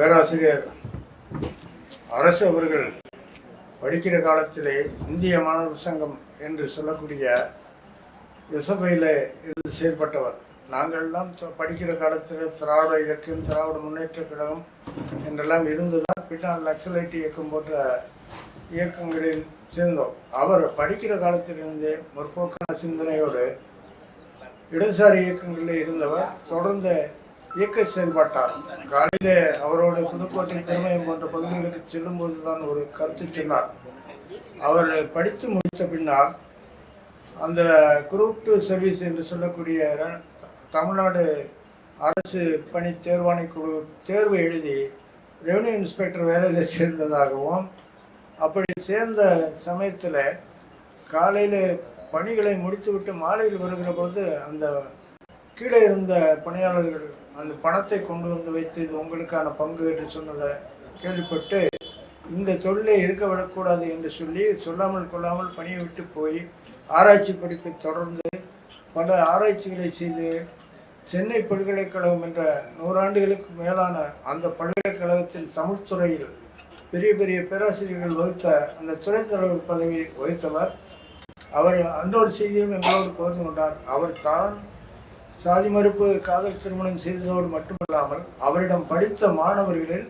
பேராசிரியர் அரசு அவர்கள் படிக்கிற காலத்திலே இந்திய மாணவர் சங்கம் என்று சொல்லக்கூடிய எசபையில் இருந்து செயல்பட்டவர். நாங்கள்லாம் படிக்கிற காலத்தில் திராவிட இயக்கம் திராவிட முன்னேற்ற கழகம் என்றெல்லாம் இருந்துதான் பின்னால் நக்சலைட் இயக்கம் போன்ற இயக்கங்களில் சேர்ந்தோம். அவர் படிக்கிற காலத்திலிருந்தே முற்போக்கான சிந்தனையோடு இடதுசாரி இயக்கங்களில் இருந்தவர். தொடர்ந்து இயக்க செயல்பட்டார் காலையிலே அவரோட புதுக்கோட்டை திருமயம் போன்ற பகுதிகளுக்கு செல்லும்போது தான் ஒரு கருத்து சொன்னார். அவர் படித்து முடித்த பின்னால் அந்த குரூப் டூ சர்வீஸ் என்று சொல்லக்கூடிய தமிழ்நாடு அரசு பணி தேர்வாணை குழு தேர்வு எழுதி ரெவன்யூ இன்ஸ்பெக்டர் வேலையில் சேர்ந்ததாகவும் அப்படி சேர்ந்த சமயத்தில் காலையில் பணிகளை முடித்துவிட்டு மாலையில் வருகிற போது அந்த கீழே இருந்த பணியாளர்கள் அந்த பணத்தை கொண்டு வந்து வைத்து இது உங்களுக்கான பங்கு என்று சொன்னதை கேள்விப்பட்டு இந்த தொழிலை இருக்க விடக்கூடாது என்று சொல்லி சொல்லாமல் கொள்ளாமல் பணியை விட்டு போய் ஆராய்ச்சி படிப்பை தொடர்ந்து பல ஆராய்ச்சிகளை செய்து சென்னை பல்கலைக்கழகம் என்ற நூறாண்டுகளுக்கு மேலான அந்த பல்கலைக்கழகத்தின் தமிழ் துறையில் பெரிய பெரிய பேராசிரியர்கள் வகித்த அந்த துறை தலைவர் பதவியை வகித்தவர். அவர் அன்றொரு செய்தியும் எங்களோடு பகிர்ந்து கொண்டார். அவர் தான் சாதி மறுப்பு காதல் திருமணம் செய்ததோடு மட்டுமல்லாமல் அவரிடம் படித்த மாணவர்களில்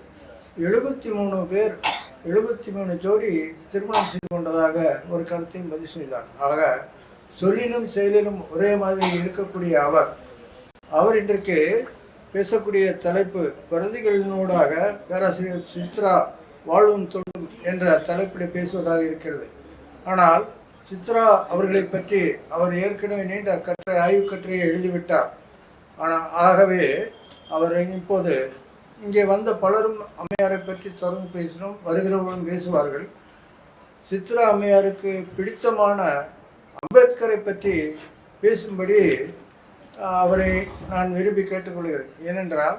எழுபத்தி மூணு பேர் எழுபத்தி மூணு ஜோடி திருமணம் செய்து கொண்டதாக ஒரு கருத்தையும் பதிவு செய்தார். ஆக சொல்லிலும் செயலிலும் ஒரே மாதிரி இருக்கக்கூடிய அவர் அவர் இன்றைக்கு பேசக்கூடிய தலைப்பு பிரதிகளினூடாக பேராசிரியர் சித்ரா வாழ்வும் தொழும் என்ற தலைப்பில் பேசுவதாக இருக்கிறது. ஆனால் சித்ரா அவர்களை பற்றி அவர் ஏற்கனவே நீண்ட கற்ற ஆய்வு கட்டுரையை எழுதிவிட்டார். ஆனால் ஆகவே அவர் இப்போது இங்கே வந்த பலரும் அம்மையாரை பற்றி தொடர்ந்து பேசினோம் வருகிறவர்களும் பேசுவார்கள். சித்ரா அம்மையாருக்கு பிடித்தமான அம்பேத்கரை பற்றி பேசும்படி அவரை நான் விரும்பி கேட்டுக்கொள்கிறேன். ஏனென்றால்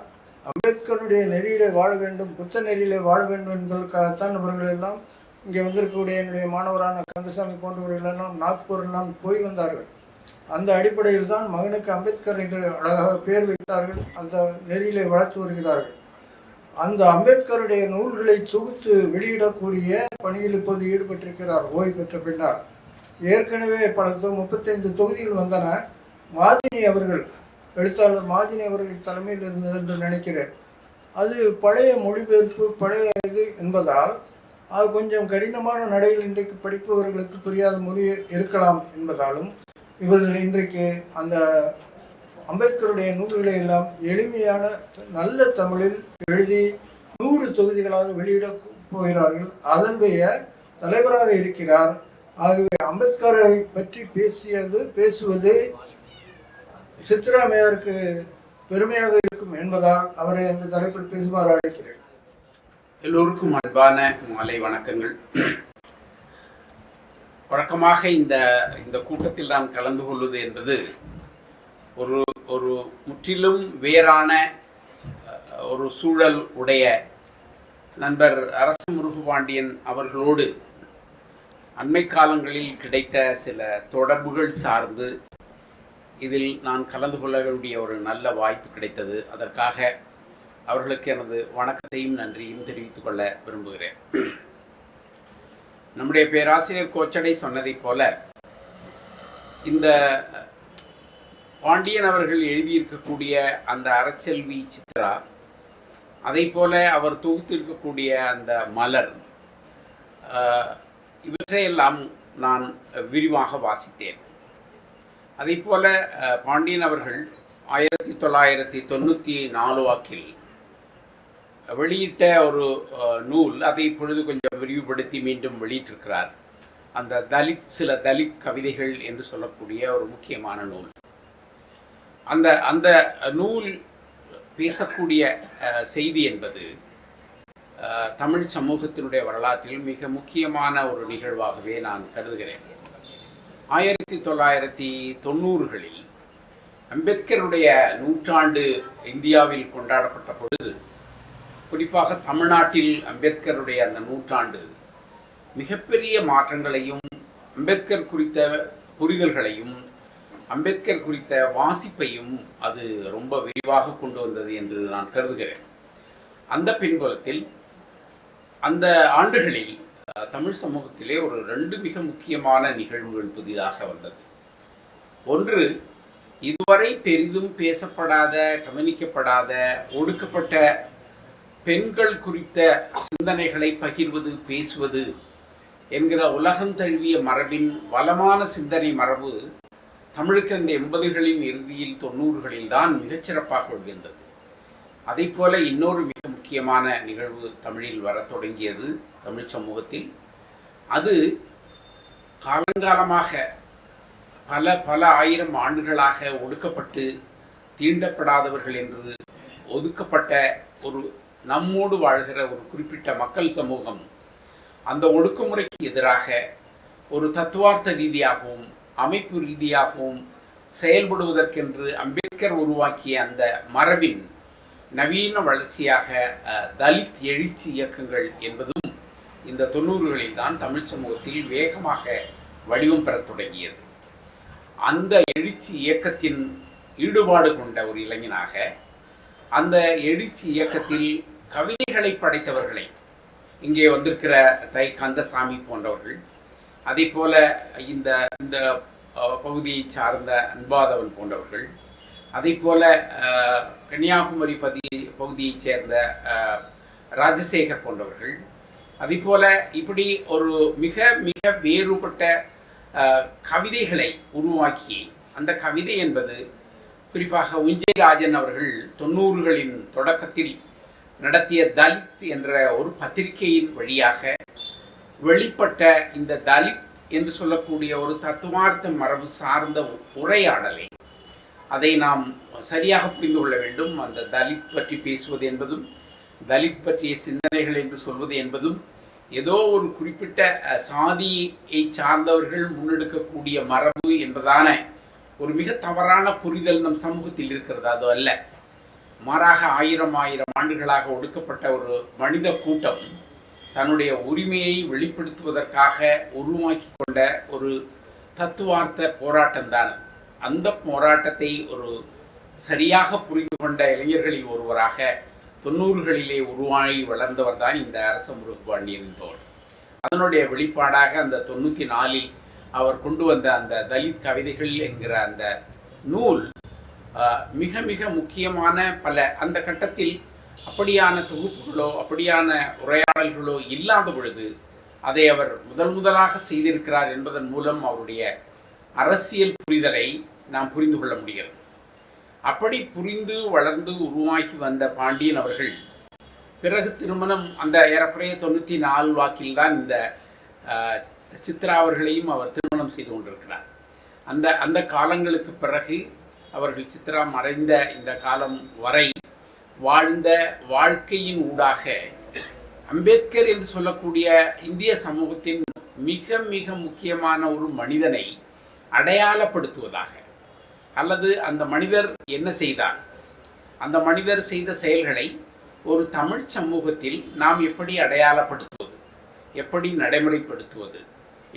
அம்பேத்கருடைய நெறியிலே வாழ வேண்டும் புத்த நெறியிலே வாழ வேண்டும் என்பதற்காகத்தான் இவர்கள் எல்லாம் இங்கே வந்திருக்கக்கூடிய என்னுடைய மாணவரான கந்தசாமி போன்றவர்களெல்லாம் நாக்பூரெல்லாம் போய் வந்தார்கள். அந்த அடிப்படையில் தான் மகனுக்கு அம்பேத்கர் என்று அழகாக பெயர் வைத்தார்கள். அந்த நெறியிலே வளர்த்து வருகிறார்கள். அந்த அம்பேத்கருடைய நூல்களை தொகுத்து வெளியிடக்கூடிய பணியில் இப்போது ஈடுபட்டிருக்கிறார் ஓய்வு பெற்ற பின்னால். ஏற்கனவே பல முப்பத்தைந்து தொகுதிகள் வந்தன. மாஜினி அவர்கள் எழுத்தாளர் மாஜினி அவர்கள் தலைமையில் இருந்தது என்று நினைக்கிறேன். அது பழைய மொழிபெயர்ப்பு பழைய இது என்பதால் அது கொஞ்சம் கடினமான நடையில் இன்றைக்கு படிப்பவர்களுக்கு புரியாத மொழி இருக்கலாம் என்பதாலும் இவர்கள் இன்றைக்கு அந்த அம்பேத்கருடைய நூல்களை எல்லாம் எளிமையான நல்ல தமிழில் எழுதி நூறு தொகுதிகளாக வெளியிட போகிறார்கள். அதனுடைய தலைவராக இருக்கிறார். ஆகவே அம்பேத்கரை பற்றி பேசியது பேசுவது சித்ராமையாருக்கு பெருமையாக இருக்கும் என்பதால் அவரை அந்த தலைப்பில் பேசுமாறு அழைக்கிறேன். எல்லோருக்கும் அன்பான மாலை வணக்கங்கள். வழக்கமாக இந்த இந்த கூட்டத்தில் நான் கலந்து கொள்வது என்பது ஒரு ஒரு முற்றிலும் வேறான ஒரு சூழல் உடைய நண்பர் அரச முருகுபாண்டியன் அவர்களோடு அண்மை காலங்களில் கிடைத்த சில தொடர்புகள் சார்ந்து இதில் நான் கலந்து கொள்ள வேண்டிய ஒரு நல்ல வாய்ப்பு கிடைத்தது. அதற்காக அவர்களுக்கு எனது வணக்கத்தையும் நன்றியும் தெரிவித்துக் கொள்ள விரும்புகிறேன். நம்முடைய பேராசிரியர் கோச்சடை சொன்னதைப் போல இந்த பாண்டியன் அவர்கள் எழுதியிருக்கக்கூடிய அந்த அறச்செல்வி சித்ரா அதை போல அவர் தொகுத்திருக்கக்கூடிய அந்த மலர் இவற்றையெல்லாம் நான் விரிவாக வாசித்தேன். அதே போல பாண்டியன் அவர்கள் ஆயிரத்தி தொள்ளாயிரத்தி தொண்ணூற்றி நாலு வாக்கில் வெளியிட்ட ஒரு நூல் அதை இப்பொழுது கொஞ்சம் விரிவுபடுத்தி மீண்டும் வெளியிட்டிருக்கிறார். அந்த தலித் சில தலித் கவிதைகள் என்று சொல்லக்கூடிய ஒரு முக்கியமான நூல். அந்த அந்த நூல் பேசக்கூடிய செய்தி என்பது தமிழ் சமூகத்தினுடைய வரலாற்றில் மிக முக்கியமான ஒரு நிகழ்வாகவே நான் கருதுகிறேன். ஆயிரத்தி தொள்ளாயிரத்தி தொண்ணூறுகளில் அம்பேத்கருடைய நூற்றாண்டு இந்தியாவில் கொண்டாடப்பட்ட பொழுது குறிப்பாக தமிழ்நாட்டில் அம்பேத்கருடைய அந்த நூற்றாண்டு மிகப்பெரிய மாற்றங்களையும் அம்பேத்கர் குறித்த புரிதல்களையும் அம்பேத்கர் குறித்த வாசிப்பையும் அது ரொம்ப விரிவாக கொண்டு வந்தது என்று நான் கருதுகிறேன். அந்த பின்புலத்தில் அந்த ஆண்டுகளில் தமிழ் சமூகத்திலே ஒரு ரெண்டு மிக முக்கியமான நிகழ்வுகள் புதிதாக வந்தது. ஒன்று இதுவரை பெரிதும் பேசப்படாத கவனிக்கப்படாத ஒடுக்கப்பட்ட பெண்கள் குறித்த சிந்தனைகளை பகிர்வது பேசுவது என்கிற உலகம் தழுவிய மரபின் வளமான சிந்தனை மரபு தமிழுக்கு அந்த எண்பதுகளின் இறுதியில் தொண்ணூறுகளில் தான் மிகச்சிறப்பாக விழுந்தது அதை போல இன்னொரு மிக முக்கியமான நிகழ்வு தமிழில் வரத் தொடங்கியது தமிழ் சமூகத்தில். அது காலங்காலமாக பல பல ஆயிரம் ஆண்டுகளாக ஒடுக்கப்பட்டு தீண்டப்படாதவர்கள் என்று ஒதுக்கப்பட்ட ஒரு நம்மோடு வாழ்கிற ஒரு குறிப்பிட்ட மக்கள் சமூகம் அந்த ஒடுக்குமுறைக்கு எதிராக ஒரு தத்துவார்த்த ரீதியாகவும் அமைப்பு ரீதியாகவும் செயல்படுவதற்கென்று அம்பேத்கர் உருவாக்கிய அந்த மரபின் நவீன வளர்ச்சியாக தலித் எழுச்சி இயக்கங்கள் என்பதும் இந்த தொண்ணூறுகளில் தான் தமிழ் சமூகத்தில் வேகமாக வடிவம் பெறத் தொடங்கியது. அந்த எழுச்சி இயக்கத்தின் ஈடுபாடு கொண்ட ஒரு இளைஞனாக அந்த எழுச்சி இயக்கத்தில் கவிதைகளை படைத்தவர்களை. இங்கே வந்திருக்கிற தை கந்தசாமி போன்றவர்கள் அதே போல இந்த இந்த பகுதியை சார்ந்த அன்பாதவன் போன்றவர்கள் அதே போல கன்னியாகுமரி பதி பகுதியைச் சேர்ந்த ராஜசேகர் போன்றவர்கள் அதே போல இப்படி ஒரு மிக மிக வேறுபட்ட கவிதைகளை உருவாக்கி அந்த கவிதை என்பது குறிப்பாக உஞ்சைராஜன் அவர்கள் தொண்ணூறுகளின் தொடக்கத்தில் நடத்திய தலித் என்ற ஒரு பத்திரிகையின் வழியாக வெளிப்பட்ட இந்த தலித் என்று சொல்லக்கூடிய ஒரு தத்துவார்த்த மரபு சார்ந்த உரையாடலை அதை நாம் சரியாக புரிந்து கொள்ள வேண்டும். அந்த தலித் பற்றி பேசுவது என்பதும் தலித் பற்றிய சிந்தனைகள் என்று சொல்வது என்பதும் ஏதோ ஒரு குறிப்பிட்ட சாதியை சார்ந்தவர்கள் முன்னெடுக்கக்கூடிய மரபு என்பதான ஒரு மிக தவறான புரிதல் நம் சமூகத்தில் இருக்கிறது அது அல்ல. மாறாக ஆயிரம் ஆயிரம் ஆண்டுகளாக ஒடுக்கப்பட்ட ஒரு மனித கூட்டம் தன்னுடைய உரிமையை வெளிப்படுத்துவதற்காக உருவாக்கி கொண்ட ஒரு தத்துவார்த்த போராட்டம் தான். அந்த போராட்டத்தை ஒரு சரியாக புரிந்து கொண்ட இளைஞர்களில் ஒருவராக தொண்ணூறுகளிலே உருவாகி வளர்ந்தவர் தான் இந்த அரச முருகபாண்டியன் தோல் அதனுடைய வெளிப்பாடாக அந்த தொண்ணூற்றி நாலில் அவர் கொண்டு வந்த அந்த தலித் கவிதைகள் என்கிற அந்த நூல் மிக மிக முக்கியமான பல அந்த கட்டத்தில் அப்படியான தொகுப்புகளோ அப்படியான உரையாடல்களோ இல்லாத பொழுது அதை அவர் முதல் முதலாக செய்திருக்கிறார் என்பதன் மூலம் அவருடைய அரசியல் புரிதலை நாம் புரிந்து கொள்ள முடிகிறது. அப்படி புரிந்து வளர்ந்து உருவாகி வந்த பாண்டியன் அவர்கள் பிறகு திருமணம் அந்த ஏறக்குறைய தொண்ணூற்றி நாலு வாக்கில்தான் இந்த சித்ரா அவர்களையும் அவர் திருமணம் செய்து கொண்டிருக்கிறார். அந்த அந்த காலங்களுக்கு பிறகு அவர்கள் சித்ரா மறைந்த இந்த காலம் வரை வாழ்ந்த வாழ்க்கையின் ஊடாக அம்பேத்கர் என்று சொல்லக்கூடிய இந்திய சமூகத்தின் மிக மிக முக்கியமான ஒரு மனிதனை அடையாளப்படுத்துவதாக. அல்லது அந்த மனிதர் என்ன செய்தார்? அந்த மனிதர் செய்த செயல்களை ஒரு தமிழ் சமூகத்தில் நாம் எப்படி அடையாளப்படுத்துவது? எப்படி நடைமுறைப்படுத்துவது?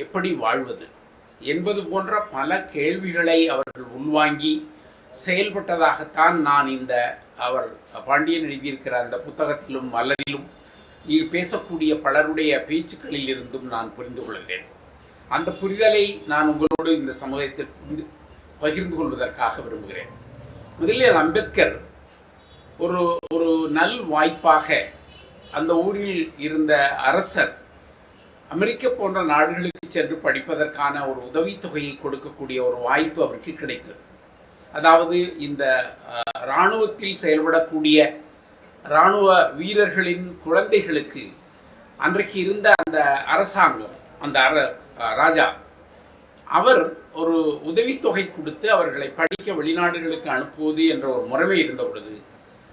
எப்படி வாழ்வது? என்பது போன்ற பல கேள்விகளை அவர்கள் உள்வாங்கி செயல்பட்டதாகத்தான் நான் இந்த அவர் பாண்டியன் எழுதியிருக்கிற அந்த புத்தகத்திலும் மலரிலும் பேசக்கூடிய பலருடைய பேச்சுக்களில் இருந்தும் நான் புரிந்து கொள்கிறேன். அந்த புரிதலை நான் உங்களோடு இந்த சமூகத்தில் பகிர்ந்து கொள்வதற்காக விரும்புகிறேன். முதலில் அம்பேத்கர் ஒரு ஒரு நல் வாய்ப்பாக அந்த ஊரில் இருந்த அரசர் அமெரிக்க போன்ற நாடுகளுக்கு சென்று படிப்பதற்கான ஒரு உதவித்தொகையை கொடுக்கக்கூடிய ஒரு வாய்ப்பு அவருக்கு கிடைத்தது. அதாவது இந்த இராணுவத்தில் செயல்படக்கூடிய இராணுவ வீரர்களின் குழந்தைகளுக்கு அன்றைக்கு இருந்த அந்த அரசாங்கம் அந்த அர ராஜா அவர் ஒரு உதவித்தொகை கொடுத்து அவர்களை படிக்க வெளிநாடுகளுக்கு அனுப்புவது என்ற ஒரு முறைமை இருந்த பொழுது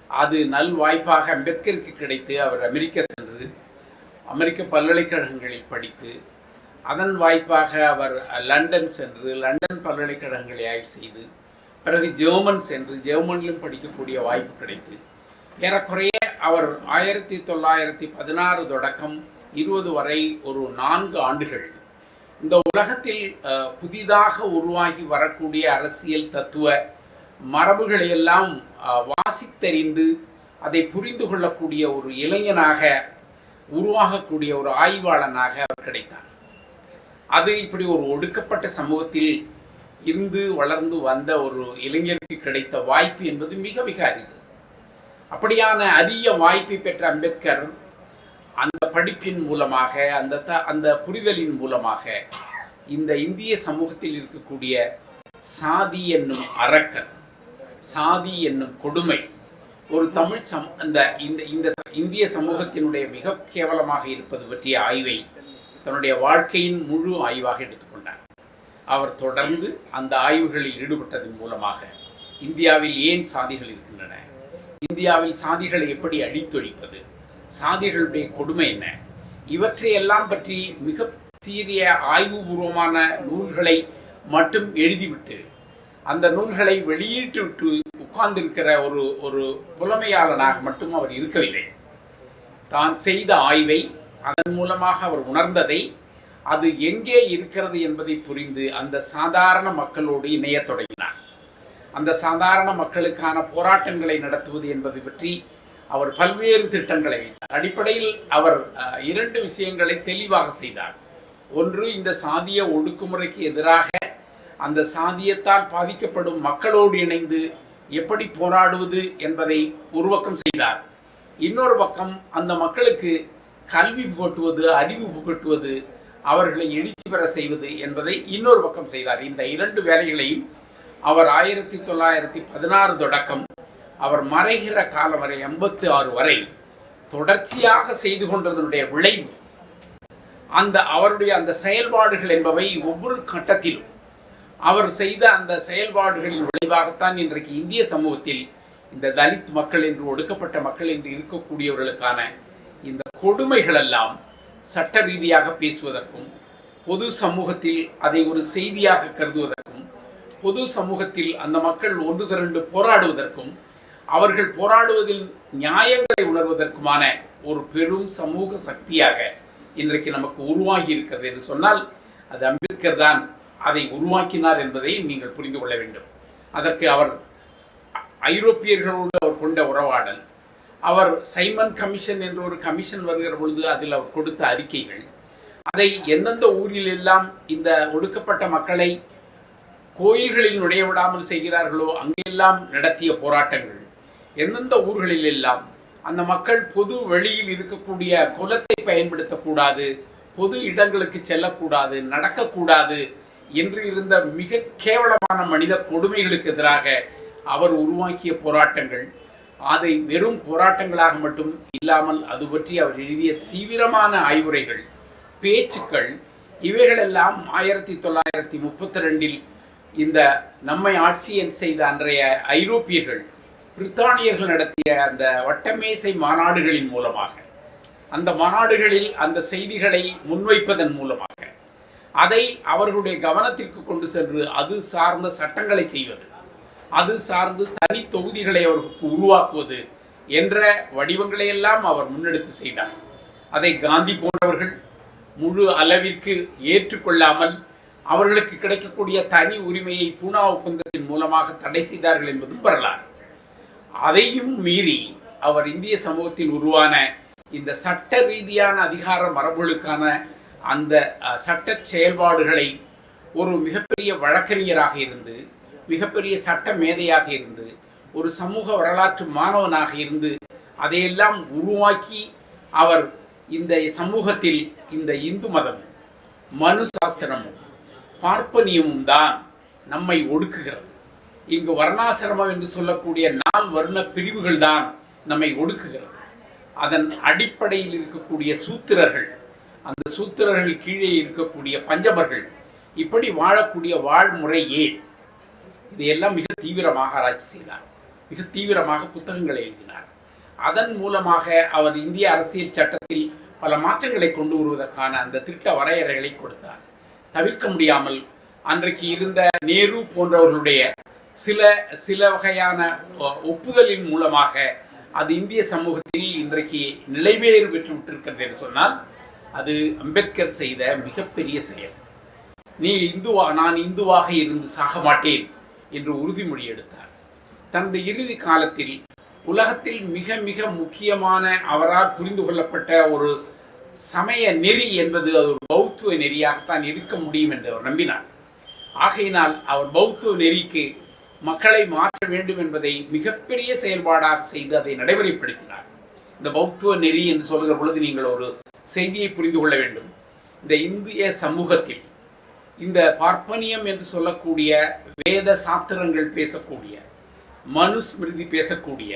அது நல் வாய்ப்பாக அம்பேத்கருக்கு கிடைத்து அவர் அமெரிக்கா சென்று அமெரிக்க பல்கலைக்கழகங்களில் படித்து அதன் வாய்ப்பாக அவர் லண்டன் சென்று லண்டன் பல்கலைக்கழகங்களை ஆய்வு செய்து பிறகு ஜெர்மன் சென்று ஜெர்மனிலும் படிக்கக்கூடிய வாய்ப்பு கிடைத்து ஏறக்குறைய அவர் ஆயிரத்தி தொள்ளாயிரத்தி பதினாறு தொடக்கம் இருபது வரை ஒரு நான்கு ஆண்டுகள் இந்த உலகத்தில் புதிதாக உருவாகி வரக்கூடிய அரசியல் தத்துவ மரபுகளை எல்லாம் வாசித்தறிந்து அதை புரிந்து கொள்ளக்கூடிய ஒரு இளைஞனாக உருவாகக்கூடிய ஒரு ஆய்வாளனாக அவர் கிடைத்தார். அது இப்படி ஒரு ஒடுக்கப்பட்ட சமூகத்தில் இருந்து வளர்ந்து வந்த ஒரு இளைஞருக்கு கிடைத்த வாய்ப்பு என்பது மிக மிக அரிது. அப்படியான அரிய வாய்ப்பை பெற்ற அம்பேத்கர் அந்த படிப்பின் மூலமாக அந்த த அந்த புரிதலின் மூலமாக இந்த இந்திய சமூகத்தில் இருக்கக்கூடிய சாதி என்னும் அரக்கன் சாதி என்னும் கொடுமை ஒரு தமிழ் சம் அந்த இந்த இந்த இந்திய சமூகத்தினுடைய மிக கேவலமாக இருப்பது பற்றிய ஆய்வை தன்னுடைய வாழ்க்கையின் முழு ஆய்வாக எடுத்துக்கொண்டார். அவர் தொடர்ந்து அந்த ஆய்வுகளில் ஈடுபட்டதன் மூலமாக இந்தியாவில் ஏன் சாதிகள் இருக்கின்றன? இந்தியாவில் சாதிகளை எப்படி அழித்தொழிப்பது சாதிகளுடைய கொடுமை என்ன? இவற்றையெல்லாம் பற்றி மிக சீரிய ஆய்வுபூர்வமான நூல்களை மட்டும் எழுதிவிட்டு அந்த நூல்களை வெளியிட்டு விட்டு உட்கார்ந்திருக்கிற ஒரு ஒரு புலமையாளனாக மட்டும் அவர் இருக்கவில்லை. தான் செய்த ஆய்வை அதன் மூலமாக அவர் உணர்ந்ததை அது எங்கே இருக்கிறது என்பதை புரிந்து அந்த சாதாரண மக்களோடு இணையத் தொடங்கினார். அந்த சாதாரண மக்களுக்கான போராட்டங்களை நடத்துவது என்பது பற்றி அவர் பல்வேறு திட்டங்களை வைத்தார். அடிப்படையில் அவர் இரண்டு விஷயங்களை தெளிவாக செய்தார். ஒன்று இந்த சாதிய ஒடுக்குமுறைக்கு எதிராக அந்த சாதியத்தால் பாதிக்கப்படும் மக்களோடு இணைந்து எப்படி போராடுவது என்பதை உருவக்கம் செய்தார். இன்னொரு பக்கம் அந்த மக்களுக்கு கல்வி புகட்டுவது அறிவு புகட்டுவது அவர்களை எழுச்சி பெற செய்வது என்பதை இன்னொரு பக்கம் செய்தார். இந்த இரண்டு வேலைகளையும் அவர் ஆயிரத்தி தொள்ளாயிரத்தி பதினாறு தொடக்கம் அவர் மறைகிற காலம் வரை எண்பத்தி ஆறு வரை தொடர்ச்சியாக செய்து கொண்டதனுடைய விளைவு அந்த அவருடைய அந்த செயல்பாடுகள் என்பவை ஒவ்வொரு கட்டத்திலும் அவர் செய்த அந்த செயல்பாடுகளின் விளைவாகத்தான் இன்றைக்கு இந்திய சமூகத்தில் இந்த தலித் மக்கள் என்று ஒடுக்கப்பட்ட மக்கள் என்று இருக்கக்கூடியவர்களுக்கான இந்த கொடுமைகள் எல்லாம் சட்ட ரீதியாக பேசுவதற்கும் பொது சமூகத்தில் அதை ஒரு செய்தியாக கருதுவதற்கும் பொது சமூகத்தில் அந்த மக்கள் ஒன்று திரண்டு போராடுவதற்கும் அவர்கள் போராடுவதில் நியாயங்களை உணர்வதற்குமான ஒரு பெரும் சமூக சக்தியாக இன்றைக்கு நமக்கு உருவாகி இருக்கிறது என்று சொன்னால் அது அம்பேத்கர் தான் அதை உருவாக்கினார் என்பதை நீங்கள் புரிந்து கொள்ள வேண்டும். அதற்கு அவர் ஐரோப்பியர்களோடு அவர் கொண்ட உறவாடல் அவர் சைமன் கமிஷன் என்ற ஒரு கமிஷன் வருகிற பொழுது அதில் அவர் கொடுத்த அறிக்கைகள். அதை எந்தெந்த ஊரில் எல்லாம் இந்த ஒடுக்கப்பட்ட மக்களை கோயில்களில் நுழைய விடாமல் செய்கிறார்களோ அங்கெல்லாம் நடத்திய போராட்டங்கள். எந்தெந்த ஊர்களில் எல்லாம் அந்த மக்கள் பொது வெளியில் இருக்கக்கூடிய குலத்தை பயன்படுத்தக்கூடாது பொது இடங்களுக்கு செல்லக்கூடாது நடக்கக்கூடாது என்று இருந்த மிக கேவலமான மனித கொடுமைகளுக்கு எதிராக அவர் உருவாக்கிய போராட்டங்கள். அதை வெறும் போராட்டங்களாக மட்டும் இல்லாமல் அது பற்றி அவர் எழுதிய தீவிரமான ஆய்வுரைகள் பேச்சுக்கள் இவைகளெல்லாம் ஆயிரத்தி தொள்ளாயிரத்தி முப்பத்தி ரெண்டில் இந்த நம்மை ஆட்சி செய்த அன்றைய ஐரோப்பியர்கள் பிரித்தானியர்கள் நடத்திய அந்த வட்டமேசை மாநாடுகளின் மூலமாக அந்த மாநாடுகளில் அந்த செய்திகளை முன்வைப்பதன் மூலமாக அதை அவர்களுடைய கவனத்திற்கு கொண்டு சென்று அது சார்ந்த சட்டங்களை செய்வது அது சார்ந்து தனி தொகுதிகளை அவர்களுக்கு உருவாக்குவது என்ற வடிவங்களை எல்லாம் அவர் முன்னெடுத்து செய்தார். அதை காந்தி போன்றவர்கள் முழு அளவிற்கு ஏற்றுக்கொள்ளாமல் அவர்களுக்கு கிடைக்கக்கூடிய தனி உரிமையை பூனா ஒப்பந்தத்தின் மூலமாக தடை செய்தார்கள் என்பதும் வரலாறு. அதையும் மீறி அவர் இந்திய சமூகத்தில் உருவான இந்த சட்ட ரீதியான அதிகார மரபுகளுக்கான அந்த சட்ட செயல்பாடுகளை ஒரு மிகப்பெரிய வழக்கறிஞராக இருந்து மிகப்பெரிய சட்ட மேதையாக இருந்து ஒரு சமூக வரலாற்று மாணவனாக இருந்து அதையெல்லாம் உருவாக்கி அவர் இந்த சமூகத்தில் இந்த இந்து மதம் மனு சாஸ்திரமும் பார்ப்பனியமும் தான் நம்மை ஒடுக்குகிறது. இங்கு வர்ணாசிரமம் என்று சொல்லக்கூடிய நால் வர்ண பிரிவுகள் தான் நம்மை ஒடுக்குகிறது. அதன் அடிப்படையில் இருக்கக்கூடிய சூத்திரர்கள் அந்த சூத்திரர்கள் கீழே இருக்கக்கூடிய பஞ்சமர்கள் இப்படி வாழக்கூடிய வாழ்முறை ஏன்? இதையெல்லாம் மிக தீவிரமாக ஆராய்ச்சி செய்தார். மிக தீவிரமாக புத்தகங்களை எழுதினார். அதன் மூலமாக அவர் இந்திய அரசியல் சட்டத்தில் பல மாற்றங்களை கொண்டு வருவதற்கான அந்த திட்ட வரையறைகளை கொடுத்தார். தவிர்க்க முடியாமல் அன்றைக்கு இருந்த நேரு போன்றவர்களுடைய சில சில வகையான ஒ- ஒப்புதலின் மூலமாக அது இந்திய சமூகத்தில் இன்றைக்கு நிலைவேறு பெற்று விட்டிருக்கிறது என்று சொன்னால் அது அம்பேத்கர் செய்த மிகப்பெரிய செயல். நீ இந்துவா நான் இந்துவாக இருந்து சாக மாட்டேன். என்று உறுதிமொழி எடுத்தார் தனது இறுதி காலத்தில் உலகத்தில் மிக மிக முக்கியமான அவரால் புரிந்து கொள்ளப்பட்ட ஒரு சமய நெறி என்பது அது ஒரு பௌத்துவ நெறியாகத்தான் இருக்க முடியும் என்று அவர் நம்பினார். ஆகையினால் அவர் பௌத்துவ நெறிக்கு மக்களை மாற்ற வேண்டும் என்பதை மிகப்பெரிய செயல்பாடாக செய்து அதை நடைமுறைப்படுத்தினார். இந்த பௌத்துவ நெறி என்று சொல்கிற பொழுது நீங்கள் ஒரு செய்தியை புரிந்து கொள்ள வேண்டும். இந்த இந்திய சமூகத்தில் இந்த பார்ப்பனியம் என்று சொல்லக்கூடிய வேத சாத்திரங்கள் பேசக்கூடிய மனுஸ்மிருதி பேசக்கூடிய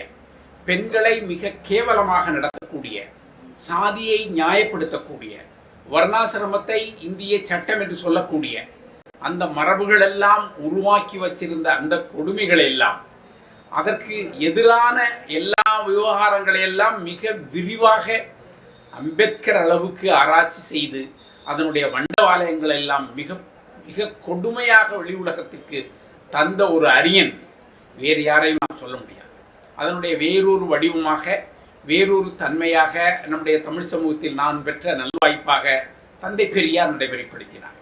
பெண்களை மிக கேவலமாக நடத்தக்கூடிய சாதியை நியாயப்படுத்தக்கூடிய வர்ணாசிரமத்தை இந்திய சட்டம் என்று சொல்லக்கூடிய அந்த மரபுகள் எல்லாம் உருவாக்கி வச்சிருந்த அந்த கொடுமைகள் எல்லாம் அதற்கு எதிரான எல்லா விவகாரங்களை எல்லாம் மிக விரிவாக அம்பேத்கர் அளவுக்கு ஆராய்ச்சி செய்து அதனுடைய வண்டவாலயங்கள் எல்லாம் மிக மிக கொடுமையாக வெளி உலகத்துக்கு தந்த ஒரு அறிஞன் வேறு யாரையும் நாம் சொல்ல முடியாது. அதனுடைய வேறொரு வடிவமாக வேறொரு தன்மையாக நம்முடைய தமிழ் சமூகத்தில் நான் பெற்ற நல்வாய்ப்பாக தந்தை பெரியார் நடைமுறைப்படுத்தினார்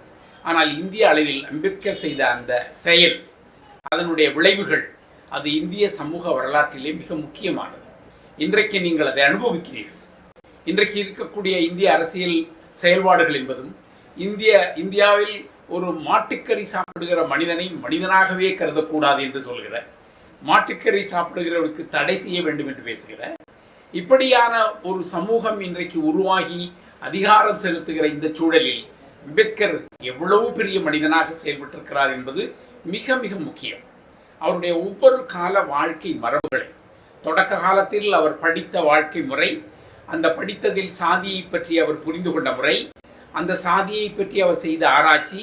ஆனால் இந்திய அளவில் அம்பேத்கர் செய்த அந்த செயல் அதனுடைய விளைவுகள் அது இந்திய சமூக வரலாற்றிலே மிக முக்கியமானது. இன்றைக்கு நீங்கள் அதை அனுபவிக்கிறீர்கள். இன்றைக்கு இருக்கக்கூடிய இந்திய அரசியல் செயல்பாடுகள் என்பதும் இந்திய இந்தியாவில் ஒரு மாட்டுக்கறி சாப்பிடுகிற மனிதனை மனிதனாகவே கருதக்கூடாது என்று சொல்கிற மாட்டுக்கறி சாப்பிடுகிறவருக்கு தடை செய்ய வேண்டும் என்று பேசுகிற இப்படியான ஒரு சமூகம் இன்றைக்கு உருவாகி அதிகாரம் செலுத்துகிற இந்த சூழலில் அம்பேத்கர் எவ்வளவு பெரிய மனிதனாக செயல்பட்டிருக்கிறார் என்பது மிக மிக முக்கியம். அவருடைய ஒவ்வொரு கால வாழ்க்கை மரபுகளை தொடக்க காலத்தில் அவர் படித்த வாழ்க்கை முறை அந்த படித்ததில் சாதியை பற்றி அவர் புரிந்து கொண்ட முறை அந்த சாதியை பற்றி அவர் செய்த ஆராய்ச்சி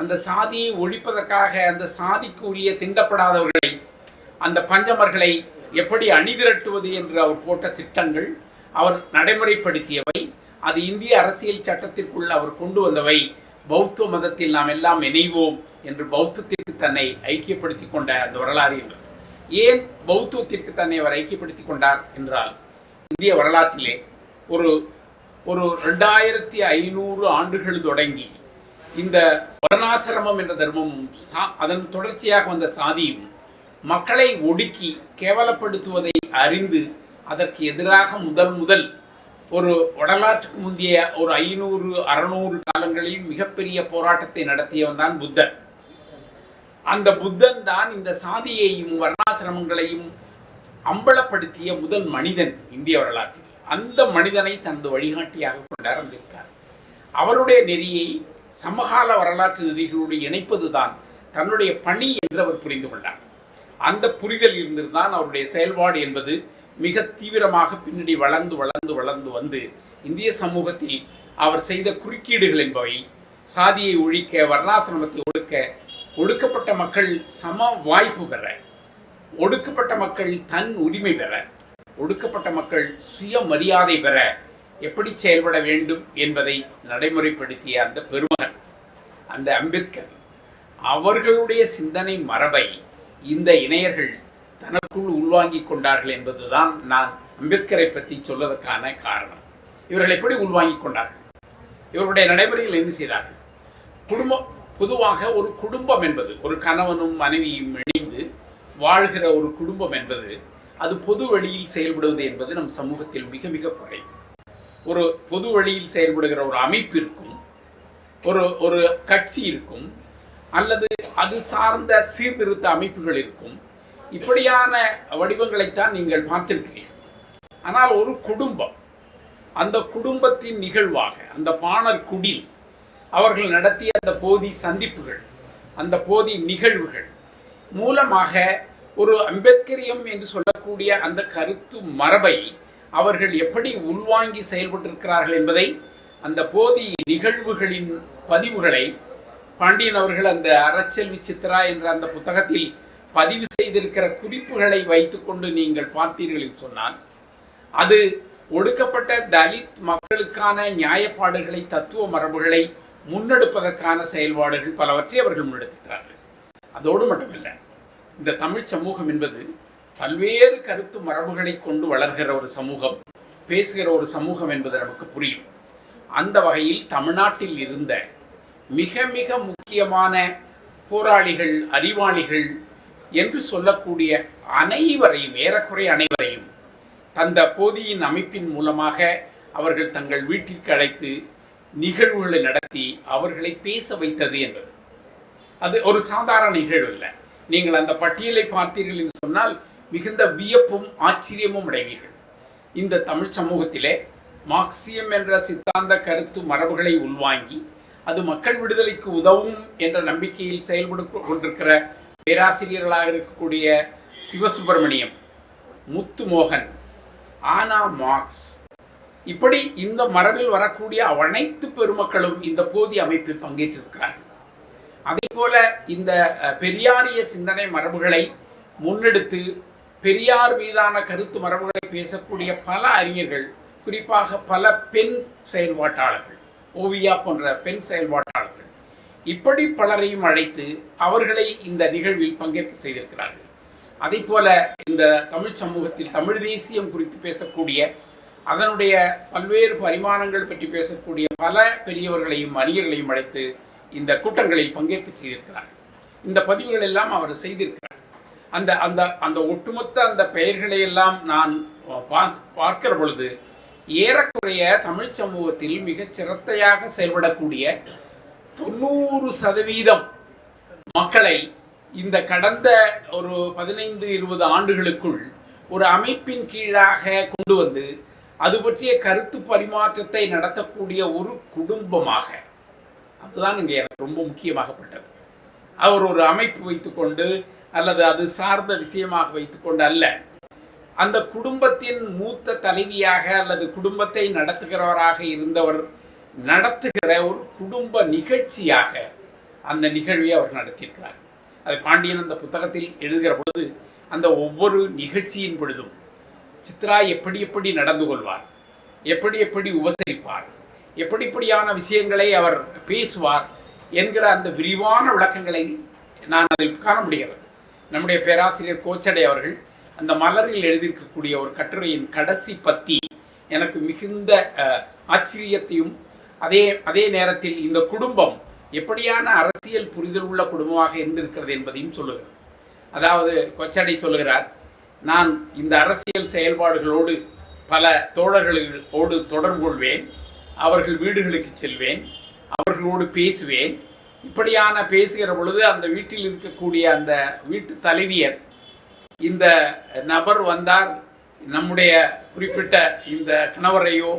அந்த சாதியை ஒழிப்பதற்காக அந்த சாதிக்குரிய திண்டப்படாதவர்களை அந்த பஞ்சமர்களை எப்படி அணிதிரட்டுவது என்று அவர் போட்ட திட்டங்கள் அவர் நடைமுறைப்படுத்தியவை அது இந்திய அரசியல் சட்டத்திற்குள் அவர் கொண்டு வந்தவை. பௌத்த மதத்தில் நாம் எல்லாம் இணைவோம் என்று பௌத்தத்திற்கு தன்னை ஐக்கியப்படுத்தி கொண்ட அந்த வரலாறு என்று ஏன் பௌத்தத்திற்கு தன்னை அவர் ஐக்கியப்படுத்தி கொண்டார் என்றால் இந்திய வரலாற்றிலே ஒரு ஒரு ரெண்டாயிரத்தி ஐநூறு ஆண்டுகள் தொடங்கி இந்த வர்ணாசிரமம் என்ற தர்மமும் சா- அதன் தொடர்ச்சியாக வந்த சாதியும் மக்களை ஒடுக்கி கேவலப்படுத்துவதை அறிந்து அதற்கு எதிராக முதல் முதல் ஒரு வரலாற்றுக்கு முந்தைய ஒரு ஐநூறு அறுநூறு காலங்களில் மிகப்பெரிய போராட்டத்தை நடத்தியவன் தான் புத்தன். அந்த புத்தன் தான் இந்த சாதியையும் வர்ணாசிரமங்களையும் அம்பலப்படுத்திய முதல் மனிதன் இந்திய வரலாற்றில். அந்த மனிதனை தனது வழிகாட்டியாக கொண்டார் அம்பேத்கர் அவருடைய நெறியை சமகால வரலாற்று நெறிகளோடு இணைப்பதுதான் தன்னுடைய பணி என்று அவர் புரிந்து கொண்டார். அந்த புரிதல் இருந்திருந்தான் அவருடைய செயல்பாடு என்பது மிக தீவிரமாக பின்னாடி வளர்ந்து வளர்ந்து வளர்ந்து வந்து இந்திய சமூகத்தில் அவர் செய்த குறுக்கீடுகள் என்பவை சாதியை ஒழிக்க வர்ணாசிரமத்தை ஒடுக்க ஒடுக்கப்பட்ட மக்கள் சம வாய்ப்பு பெற ஒடுக்கப்பட்ட மக்கள் தன் உரிமை பெற ஒடுக்கப்பட்ட மக்கள் சுயமரியாதை பெற எப்படி செயல்பட வேண்டும் என்பதை நடைமுறைப்படுத்திய அந்த பெருமகன் அந்த அம்பேத்கர் அவர்களுடைய சிந்தனை மரபை இந்த இணையர்கள் தனக்குள் உள்வாங்கிக் கொண்டார்கள் என்பதுதான் நான் அம்பேத்கரை பற்றி சொல்வதற்கான காரணம். இவர்கள் எப்படி உள்வாங்கிக் கொண்டார்கள்? இவருடைய நடைமுறையில் என்ன செய்தார்கள்? குடும்பம் பொதுவாக ஒரு குடும்பம் என்பது ஒரு கணவனும் மனைவியும் இணைந்து வாழ்கிற ஒரு குடும்பம் என்பது அது பொது வழியில் செயல்படுவது என்பது நம் சமூகத்தில் மிக மிக குறைவு. ஒரு பொது வழியில் செயல்படுகிற ஒரு அமைப்பிற்கும் ஒரு ஒரு கட்சி இருக்கும் அல்லது அது சார்ந்த சீர்திருத்த அமைப்புகள் இருக்கும் இப்படியான வடிவங்களைத்தான் நீங்கள் பார்த்திருக்கிறீர்கள். ஆனால் ஒரு குடும்பம் அந்த குடும்பத்தின் நிகழ்வாக அந்த பாணர் குடில் அவர்கள் நடத்திய அந்த போதி சந்திப்புகள் அந்த போதி நிகழ்வுகள் மூலமாக ஒரு அம்பேத்கரியம் என்று சொல்லக்கூடிய அந்த கருத்து மரபை அவர்கள் எப்படி உள்வாங்கி செயல்பட்டிருக்கிறார்கள் என்பதை அந்த போதி நிகழ்வுகளின் பதிவுகளை பாண்டியன் அவர்கள் அந்த அறச்செல்வி சித்ரா என்ற அந்த புத்தகத்தில் பதிவு செய்திருக்கிற குறிப்புகளை வைத்துக்கொண்டு நீங்கள் பார்த்தீர்கள் சொன்னால் அது ஒடுக்கப்பட்ட தலித் மக்களுக்கான நியாயப்பாடுகளை தத்துவ மரபுகளை முன்னெடுப்பதற்கான செயல்பாடுகள் பலவற்றை அவர்கள் முன்னெடுத்திருக்கிறார்கள். அதோடு மட்டுமல்ல இந்த தமிழ் சமூகம் என்பது பல்வேறு கருத்து மரபுகளை கொண்டு வளர்கிற ஒரு சமூகம் பேசுகிற ஒரு சமூகம் என்பது நமக்கு புரியும். அந்த வகையில் தமிழ்நாட்டில் இருந்த மிக மிக முக்கியமான போராளிகள் அறிவாளிகள் என்று சொல்லக்கூடிய அனைவரையும் ஏறக்குறை அனைவரையும் தந்த போதியின் அமைப்பின் மூலமாக அவர்கள் தங்கள் வீட்டிற்கு அழைத்து நிகழ்வுகளை நடத்தி அவர்களை பேச வைத்தது என்பது. அது ஒரு சாதாரண நிகழ்வு இல்லை நீங்கள் அந்த பட்டியலை பார்த்தீர்கள் என்று சொன்னால் மிகுந்த வியப்பும் ஆச்சரியமும் அடைவீர்கள் இந்த தமிழ் சமூகத்திலே மார்க்சியம் என்ற சித்தாந்த கருத்து மரபுகளை உள்வாங்கி அது மக்கள் விடுதலைக்கு உதவும் என்ற நம்பிக்கையில் செயல்படு கொண்டிருக்கிற பேராசிரியர்களாக இருக்கக்கூடிய சிவசுப்பிரமணியம் முத்துமோகன் ஆனா மார்க்ஸ் இப்படி இந்த மரபில் வரக்கூடிய அனைத்து பெருமக்களும் இந்த போதி அமைப்பில் பங்கேற்றிருக்கிறார்கள். அதே போல இந்த பெரியாரிய சிந்தனை மரபுகளை முன்னெடுத்து பெரியார் மீதான கருத்து மரபுகளை பேசக்கூடிய பல அறிஞர்கள் குறிப்பாக பல பெண் செயல்பாட்டாளர்கள் ஓவியா போன்ற பெண் செயல்பாட்டாளர்கள் இப்படி பலரையும் அழைத்து அவர்களை இந்த நிகழ்வில் பங்கேற்க செய்திருக்கிறார்கள். அதே போல இந்த தமிழ் சமூகத்தில் தமிழ் தேசியம் குறித்து பேசக்கூடிய அதனுடைய பல்வேறு பரிமாணங்கள் பற்றி பேசக்கூடிய பல பெரியவர்களையும் அறிஞர்களையும் அழைத்து இந்த கூட்டங்களில் பங்கேற்க செய்திருக்கிறார் இந்த பதிவுகள் எல்லாம் அவர் செய்திருக்கிறார். அந்த அந்த அந்த ஒட்டுமொத்த அந்த பெயர்களை எல்லாம் நான் பாஸ் பார்க்கிற பொழுது ஏறக்குறைய தமிழ் சமூகத்தில் மிகச் சிரத்தையாக செயல்படக்கூடிய தொண்ணூறு சதவீதம் மக்களை இந்த கடந்த ஒரு பதினைந்து இருபது ஆண்டுகளுக்குள் ஒரு அமைப்பின் கீழாக கொண்டு வந்து அது பற்றிய கருத்து பரிமாற்றத்தை நடத்தக்கூடிய ஒரு குடும்பமாக அதுதான் இங்கே எனக்கு ரொம்ப முக்கியமாகப்பட்டது. அவர் ஒரு அமைப்பு வைத்துக்கொண்டு அல்லது அது சார்ந்த விஷயமாக வைத்துக்கொண்டு அல்ல. அந்த குடும்பத்தின் மூத்த தலைவியாக அல்லது குடும்பத்தை நடத்துகிறவராக இருந்தவர் நடத்துகிற ஒரு குடும்ப நிகழ்ச்சியாக அந்த நிகழ்வை அவர் நடத்தியிருக்கிறார். அது பாண்டியன் அந்த புத்தகத்தில் எழுதுகிற பொழுது அந்த ஒவ்வொரு நிகழ்ச்சியின் பொழுதும் சித்ரா எப்படி எப்படி நடந்து கொள்வார் எப்படி எப்படி உபசரிப்பார் எப்படி எப்படியான விஷயங்களை அவர் பேசுவார் என்கிற அந்த விரிவான விளக்கங்களை நான் அதில் காண முடிகிறது. நம்முடைய பேராசிரியர் கோச்சடை அவர்கள் அந்த மலரில் எழுதியிருக்கக்கூடிய ஒரு கட்டுரையின் கடைசி பத்தி எனக்கு மிகுந்த ஆச்சரியத்தையும் அதே அதே நேரத்தில் இந்த குடும்பம் எப்படியான அரசியல் புரிதல் உள்ள குடும்பமாக இருந்திருக்கிறது என்பதையும் சொல்லுகிறது. அதாவது கொச்சடை சொல்லுகிறார் நான் இந்த அரசியல் செயல்பாடுகளோடு பல தோழர்களோடு தொடர்பு கொள்வேன் அவர்கள் வீடுகளுக்கு செல்வேன் அவர்களோடு பேசுவேன் இப்படியான பேசுகிற பொழுது அந்த வீட்டில் இருக்கக்கூடிய அந்த வீட்டு தலைவியர் இந்த நபர் வந்தார். நம்முடைய குறிப்பிட்ட இந்த கணவரையோ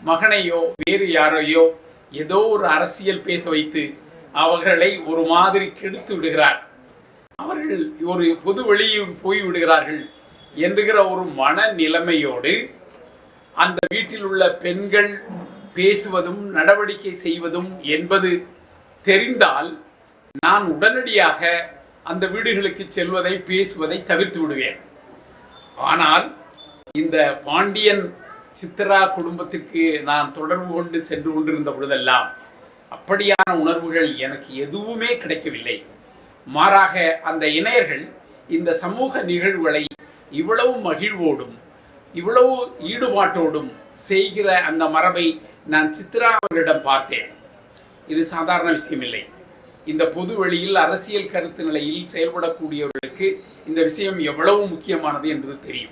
மகனையோ வேறு யாரையோ ஏதோ ஒரு அரசியல் பேச வைத்து அவர்களை ஒரு மாதிரி கெடுத்து விடுகிறார். அவர்கள் ஒரு பொது வெளியில் போய் விடுகிறார்கள் என்கிற ஒரு மன நிலைமையோடு அந்த வீட்டில் உள்ள பெண்கள் பேசுவதும் நடவடிக்கை செய்வதும் என்பது தெரிந்தால் நான் உடனடியாக அந்த வீடுகளுக்கு செல்வதை பேசுவதை தவிர்த்து விடுவேன். ஆனால் இந்த பாண்டியன் சித்ரா குடும்பத்திற்கு நான் தொடர்பு கொண்டு சென்று கொண்டிருந்த பொழுதெல்லாம் அப்படியான உணர்வுகள் எனக்கு எதுவுமே கிடைக்கவில்லை. மாறாக அந்த இணையர்கள் இந்த சமூக நிகழ்வுகளை இவ்வளவு மகிழ்வோடும் இவ்வளவு ஈடுபாட்டோடும் செய்கிற அந்த மரபை நான் சித்ரா அவர்களிடம் பார்த்தேன். இது சாதாரண விஷயமில்லை. இந்த பொது வெளியில் அரசியல் கருத்து நிலையில் செயல்படக்கூடியவர்களுக்கு இந்த விஷயம் எவ்வளவு முக்கியமானது என்பது தெரியும்.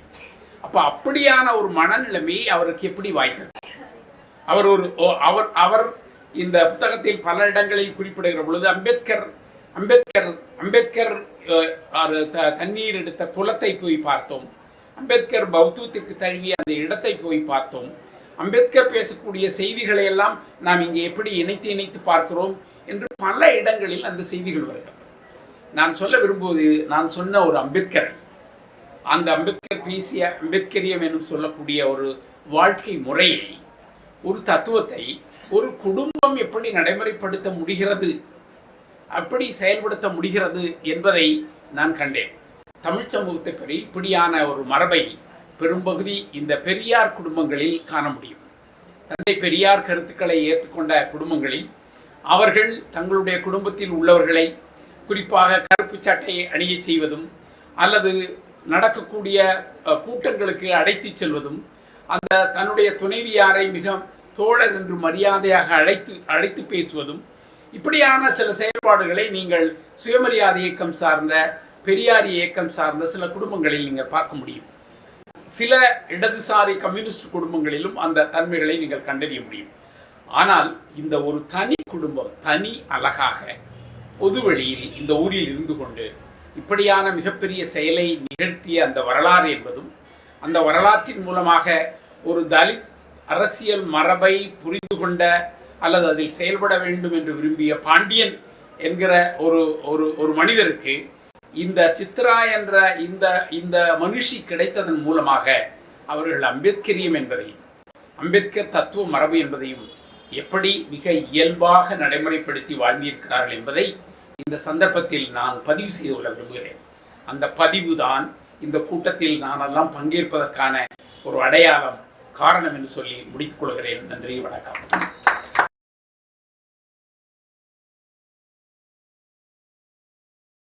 அப்போ அப்படியான ஒரு மனநிலைமை அவருக்கு எப்படி வாய்த்தது? அவர் ஒரு ஓ- அவர் அவர் இந்த புத்தகத்தில் பல இடங்களில் குறிப்பிடுகிற பொழுது அம்பேத்கர் அம்பேத்கர் அம்பேத்கர் த- தண்ணீர் எடுத்த குளத்தை போய் பார்த்தோம். அம்பேத்கர் பௌத்தத்திற்கு தழுவிய அந்த இடத்தை போய் பார்த்தோம். அம்பேத்கர் பேசக்கூடிய செய்திகளை எல்லாம் நாம் இங்கே எப்படி இணைத்து இணைத்து பார்க்கிறோம் என்று பல இடங்களில் அந்த செய்திகள் வருகிறது. நான் சொல்ல விரும்புவது நான் சொன்ன ஒரு அம்பேத்கர். அந்த அம்பேத்கர் பேசிய அம்பேத்கரியம் என்று சொல்லக்கூடிய ஒரு வாழ்க்கை முறையை ஒரு தத்துவத்தை ஒரு குடும்பம் எப்படி நடைமுறைப்படுத்த முடிகிறது அப்படி செயல்படுத்த முடிகிறது என்பதை நான் கண்டேன். தமிழ் சமூகத்தை பற்றி இப்படியான ஒரு மரபை பெரும்பகுதி இந்த பெரியார் குடும்பங்களில் காண முடியும். தந்தை பெரியார் கருத்துக்களை ஏற்றுக்கொண்ட குடும்பங்களில் அவர்கள் தங்களுடைய குடும்பத்தில் உள்ளவர்களை குறிப்பாக கருப்பு சட்டையை அணியச் செய்வதும் அல்லது நடக்கக்கூடிய கூட்டங்களுக்கு அழைத்துச் செல்வதும் அந்த தன்னுடைய துணைவியாரை மிக தோழர் என்று மரியாதையாக அழைத்து அழைத்து பேசுவதும் இப்படியான சில செயல்பாடுகளை நீங்கள் சுயமரியாதை இயக்கம் சார்ந்த பெரியாரி இயக்கம் சார்ந்த சில குடும்பங்களில் நீங்கள் பார்க்க முடியும். சில இடதுசாரி கம்யூனிஸ்ட் குடும்பங்களிலும் அந்த தன்மைகளை நீங்கள் கண்டறிய முடியும். ஆனால் இந்த ஒரு தனி குடும்பம் தனி அழகாக பொது வழியில் இந்த ஊரில் இருந்து கொண்டு இப்படியான மிகப்பெரிய செயலை நிகழ்த்திய அந்த வரலாறு என்பதும் அந்த வரலாற்றின் மூலமாக ஒரு தலித் அரசியல் மரபை புரிந்து கொண்ட அல்லது அதில் செயல்பட வேண்டும் என்று விரும்பிய பாண்டியன் என்கிற ஒரு ஒரு ஒரு மனிதருக்கு இந்த சித்ரா என்ற இந்த இந்த மனுஷி கிடைத்ததன் மூலமாக அவர்கள் அம்பேத்கரியம் என்பதையும் அம்பேத்கர் தத்துவ மரபு என்பதையும் எப்படி மிக இயல்பாக நடைமுறைப்படுத்தி வாழ்ந்திருக்கிறார்கள் என்பதை இந்த சந்தர்ப்பத்தில் நான் பதிவு செய்து கொள்ள விரும்புகிறேன். அந்த பதிவு தான் இந்த கூட்டத்தில் நானெல்லாம் பங்கேற்பதற்கான ஒரு அடையாளம் காரணம் என்று சொல்லி முடித்துக் கொள்கிறேன். நன்றி வணக்கம்.